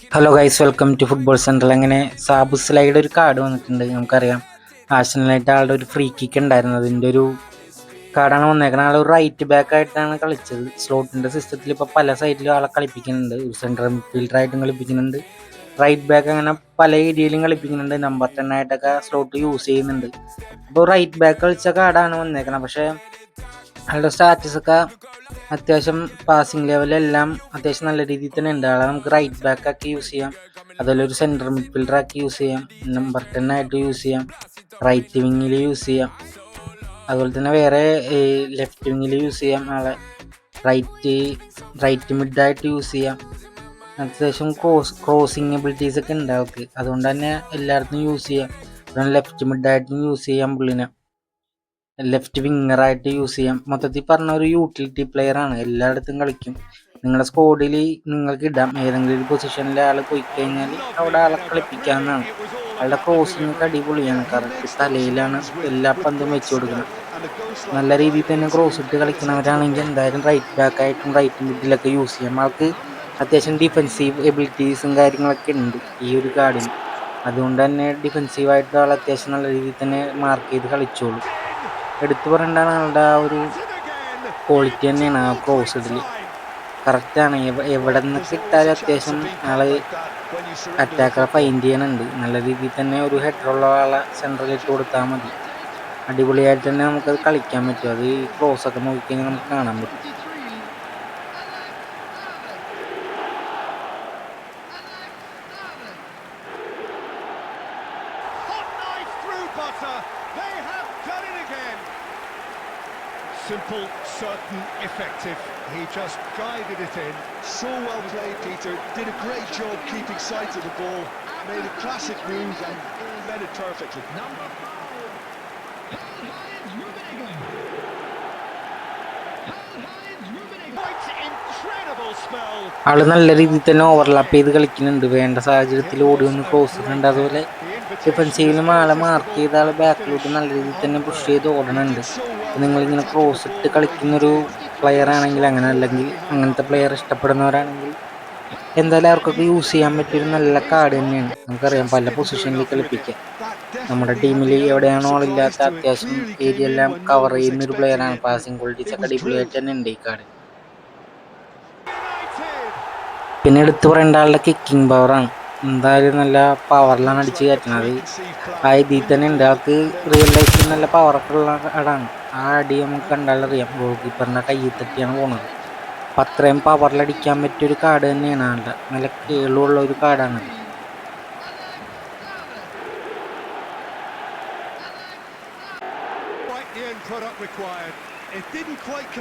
Hello guys welcome to football central അങ്ങനെ Sabu slide ഒരു card വന്നിട്ടുണ്ട് നമുക്കറിയാം. ആഷണലായിട്ട് ആളുടെ ഒരു ഫ്രീ കിക്ക് ഉണ്ടായിരുന്നു അതിന്റെ ഒരു കാർഡാണ് വന്നേക്കുന്നത് ആൾ റൈറ്റ് ബാക്ക് ആയിട്ടാണ് കളിച്ചത്. സ്ലോട്ടിന്റെ സിസ്റ്റത്തിൽ ഇപ്പോൾ പല സൈഡിലും ആളെ കളിപ്പിക്കുന്നുണ്ട്. ഒരു സെൻട്രൽ മിഡ്ഫീൽഡറായിട്ടും കളിപ്പിക്കുന്നുണ്ട്. റൈറ്റ് ബാക്ക് അങ്ങനെ പല ഏരിയയിലും കളിപ്പിക്കുന്നുണ്ട്. നമ്പർ ടെൻ ആയിട്ടൊക്കെ സ്ലോട്ട് യൂസ് ചെയ്യുന്നുണ്ട്. അപ്പോൾ റൈറ്റ് ബാക്ക് കളിച്ച കാർഡാണ് വന്നേക്കുന്നത് പക്ഷേ ആളുടെ സ്റ്റാറ്റസ് ഒക്കെ അത്യാവശ്യം പാസിംഗ് ലെവലെല്ലാം അത്യാവശ്യം നല്ല രീതിയിൽ തന്നെ ഉണ്ട്. ആളെ നമുക്ക് റൈറ്റ് ബാക്ക് ആക്കി യൂസ് ചെയ്യാം. അതുപോലെ ഒരു സെന്റർ മിഡ്ഫീൽഡർ ആക്കി യൂസ് ചെയ്യാം. നമ്പർ ടെൻ ആയിട്ട് യൂസ് ചെയ്യാം. റൈറ്റ് വിങ്ങിൽ യൂസ് ചെയ്യാം. അതുപോലെ തന്നെ വേറെ ലെഫ്റ്റ് വിങ്ങിൽ യൂസ് ചെയ്യാം. ആളെ റൈറ്റ് റൈറ്റ് മിഡായിട്ട് യൂസ് ചെയ്യാം. അത്യാവശ്യം ക്രോസ് ക്രോസിങ് എബിലിറ്റീസ് ഒക്കെ ഉണ്ട് അവർക്ക് അതുകൊണ്ട് തന്നെ എല്ലായിടത്തും യൂസ് ചെയ്യാം. ലെഫ്റ്റ് മിഡായിട്ടും യൂസ് ചെയ്യാം പുള്ളിനെ. ലെഫ്റ്റ് വിങ്ങറായിട്ട് യൂസ് ചെയ്യാം. മൊത്തത്തിൽ പറഞ്ഞ ഒരു യൂട്ടിലിറ്റി പ്ലെയർ ആണ്. എല്ലായിടത്തും കളിക്കും. നിങ്ങളുടെ സ്കോഡിൽ നിങ്ങൾക്ക് ഇടാം. ഏതെങ്കിലും ഒരു പൊസിഷനിൽ ആൾ പോയി കഴിഞ്ഞാൽ അവിടെ ആളെ കളിപ്പിക്കാവുന്നതാണ്. അയാളുടെ ക്രോസിംഗ് ഒക്കെ അടിപൊളിയാണ്. കറക്റ്റ് തലയിലാണ് എല്ലാ പന്തും വെച്ച് കൊടുക്കുന്നത്. നല്ല രീതിയിൽ തന്നെ ക്രോസ് ഇട്ട് കളിക്കുന്നവരാണെങ്കിൽ എന്തായാലും റൈറ്റ് ബാക്ക് ആയിട്ടും റൈറ്റ് മിഡിലൊക്കെ യൂസ് ചെയ്യാം. ആൾക്ക് അത്യാവശ്യം ഡിഫെൻസീവ് എബിലിറ്റീസും കാര്യങ്ങളൊക്കെ ഉണ്ട് ഈ ഒരു കാർഡിന്. അതുകൊണ്ട് തന്നെ ഡിഫെൻസീവായിട്ട് ആൾ അത്യാവശ്യം നല്ല രീതിയിൽ തന്നെ മാർക്ക് ചെയ്ത് കളിച്ചോളൂ. എടുത്തു പറയേണ്ട ആളുടെ ആ ഒരു ക്വാളിറ്റി തന്നെയാണ് ആ ക്രോസ് ഇതിൽ കറക്റ്റാണ് എവിടെ നിന്നൊക്കെ ഇട്ടാലും അത്യാവശ്യം ആൾ അറ്റാക്കറെ ഫൈൻഡ് ചെയ്യണുണ്ട് നല്ല രീതിയിൽ തന്നെ ഒരു ഹെഡറുള്ള ആളെ സെൻട്രൽ ഇട്ട് കൊടുത്താൽ മതി. അടിപൊളിയായിട്ട് തന്നെ നമുക്കത് കളിക്കാൻ പറ്റും. അത് ഈ ക്രോസ് ഒക്കെ നോക്കിക്കഴിഞ്ഞാൽ നമുക്ക് കാണാൻ പറ്റും. Butter. They have done it again. Simple, certain, effective. He just guided it in. So well played, Peter. Did a great job keeping sight of the ball. Made a classic move and led it perfectly. Number incredible spell. ആൾ നല്ല രീതിയിൽ തന്നെ overlap ചെയ്ത് കളിക്കുന്നുണ്ട് വേണ്ട സാഹചര്യത്തിൽ ഓടി ഒന്ന് cross ഇടുന്നുണ്ട് അതുപോലെ ഡിഫൻസീവിലും ആളെ മാർക്ക് ചെയ്ത ആൾ ബാക്കിലോട്ട് നല്ല രീതിയിൽ തന്നെ പുഷ് ചെയ്ത് ഓടണുണ്ട് നിങ്ങളിങ്ങനെ ക്രോസ് ഇട്ട് കളിക്കുന്നൊരു പ്ലെയർ ആണെങ്കിൽ അങ്ങനെ അല്ലെങ്കിൽ അങ്ങനത്തെ പ്ലെയർ ഇഷ്ടപ്പെടുന്നവരാണെങ്കിൽ എന്തായാലും അവർക്കൊക്കെ യൂസ് ചെയ്യാൻ പറ്റിയൊരു നല്ല കാർഡ് തന്നെയാണ്. നമുക്കറിയാം പല പൊസിഷനിൽ കളിപ്പിക്കാം നമ്മുടെ ടീമിൽ എവിടെയാണോ ആളില്ലാത്ത അത്യാവശ്യം ഏരിയ എല്ലാം കവർ ചെയ്യുന്ന ഒരു പ്ലെയറാണ് പാസിംഗ് ക്വാളിറ്റീസ് ഒക്കെ അടിപൊളിയായിട്ട് തന്നെ ഉണ്ട് ഈ കാർഡ് പിന്നെ എടുത്തു പറയേണ്ട ആളുടെ കിക്കിംഗ് പവറാണ് എന്തായാലും നല്ല പവറിലാണ് അടിച്ച് കയറ്റുന്നത്. ആ ഇതിൽ തന്നെ ഉണ്ട്. ആൾക്ക് റിയൽ ലൈഫിൽ നല്ല പവറൊക്കെ ഉള്ള ആടാണ്. ആ അടി നമുക്ക് കണ്ടാലറിയാം ഗോൾ കീപ്പറിന്റെ കയ്യിൽ തട്ടിയാണ് പോണത്. അപ്പം അത്രയും പവറിലടിക്കാൻ പറ്റിയൊരു കാർഡ് തന്നെയാണ് ആളുടെ. നല്ല കേളുള്ള ഒരു come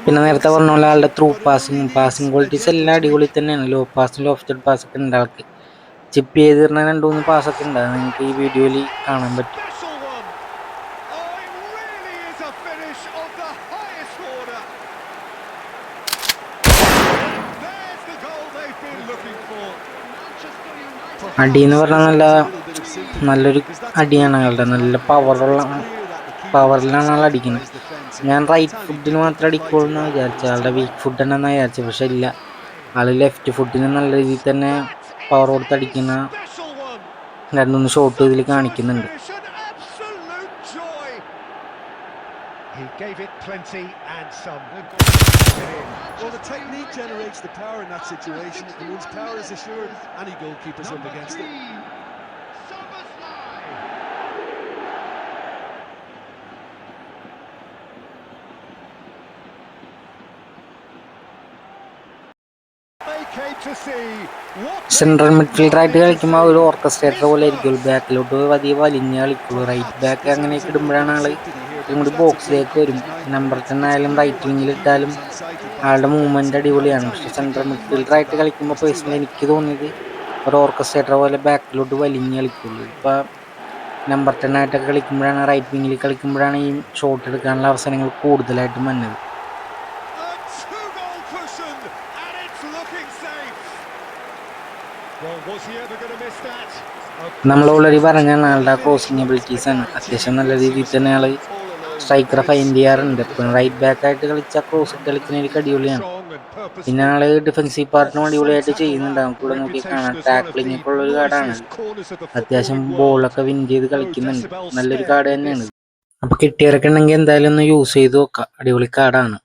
പിന്നെ നേരത്തെ പറഞ്ഞ പോലെ ആളുടെ through passing passing passing qualities എല്ലാം അടിപൊളി തന്നെയാണ്. ലോ പാസും ലോഫ്റ്റഡ് പാസ് ഒക്കെ ഉണ്ട് ആൾക്ക്. ചിപ്പ് ചെയ്തിരുന്ന രണ്ട് മൂന്ന് പാസൊക്കെ ഉണ്ട്. അത് നിങ്ങൾക്ക് ഈ വീഡിയോയിൽ കാണാൻ പറ്റും. അടി എന്ന് പറഞ്ഞാൽ നല്ല നല്ലൊരു അടിയാണ് അയാളുടെ നല്ല പവറുള്ള പവറിലാണ് അയാൾ അടിക്കുന്നത് ഞാൻ റൈറ്റ് ഫുഡിന് മാത്രമേ അടിക്കുള്ളൂ എന്നാണ് വിചാരിച്ചത് അയാളുടെ വീക്ക് ഫുഡ് തന്നെ വിചാരിച്ചത് പക്ഷെ ഇല്ല. ആൾ ലെഫ്റ്റ് ഫുഡിന് നല്ല രീതിയിൽ തന്നെ പവർ കൊടുത്ത് അടിക്കുന്ന Special one. രണ്ടുമൂന്ന് ഷോട്ട് ഇതിൽ കാണിക്കുന്നുണ്ട്. He gave it plenty and some. Well, the technique generates the power in that situation. And once power is assured, any goalkeeper's up against it. Central മിഡ്ഫീൽഡറായിട്ട്. കളിക്കുമ്പോൾ ഒരു ഓർക്കസ്ട്രേറ്റർ പോലെ ആയിരിക്കും. ബാക്കിലോട്ട് പതിയെ വലിഞ്ഞ് കളിക്കുള്ളൂ. റൈറ്റ് ബാക്ക് അങ്ങനെയൊക്കെ ഇടുമ്പോഴാണ് ആൾ ഇങ്ങോട്ട് ബോക്സിലേക്ക് വരും. നമ്പർ ടെൻ ആയാലും റൈറ്റ് വിങ്ങിൽ ഇട്ടാലും ആളുടെ മൂവ്മെന്റ് അടിപൊളിയാണ്. പക്ഷെ സെൻട്രൽ മിഡ്ഫീൽഡർ ആയിട്ട് കളിക്കുമ്പോൾ പേഴ്സണലി എനിക്ക് തോന്നിയത് ഒരു ഓർക്കസ്ട്രേറ്റർ പോലെ ബാക്കിലോട്ട് വലിഞ്ഞ് കളിക്കുള്ളൂ. ഇപ്പം നമ്പർ ടെൻ ആയിട്ടൊക്കെ കളിക്കുമ്പോഴാണ് റൈറ്റ് വിങ്ങിൽ കളിക്കുമ്പോഴാണ് ഈ ഷോട്ട് എടുക്കാനുള്ള അവസരങ്ങൾ കൂടുതലായിട്ടും വന്നത്. നമ്മൾ ഓൾറെഡി പറഞ്ഞ ആളുടെ ക്രോസിങ് എബിലിറ്റീസ് ആണ്. അത്യാവശ്യം നല്ല രീതിയിൽ തന്നെ ആൾ സ്ട്രൈക്കർ ഫൈൻഡ് ചെയ്യാറുണ്ട് ഇപ്പം റൈറ്റ് ബാക്ക് ആയിട്ട് കളിച്ച ക്രോസ് കളിക്കുന്നതിലേക്ക് അടിപൊളിയാണ്. പിന്നെ ആൾ ഡിഫൻസീവ് പാർട്ടിനും അടിപൊളിയായിട്ട് ചെയ്യുന്നുണ്ട്. നമുക്ക് ഇവിടെ നോക്കി കാണാം. ടാക്ലിംഗ് ഒക്കെ ഉള്ള ഒരു കാർഡാണ് അത്യാവശ്യം ബോളൊക്കെ വിൻ ചെയ്ത് കളിക്കുന്നുണ്ട്. നല്ലൊരു കാർഡ് തന്നെയാണ്. അപ്പൊ കിട്ടിയവരൊക്കെ ഉണ്ടെങ്കിൽ എന്തായാലും ഒന്ന് യൂസ് ചെയ്ത് നോക്കാം. അടിപൊളി കാർഡാണ്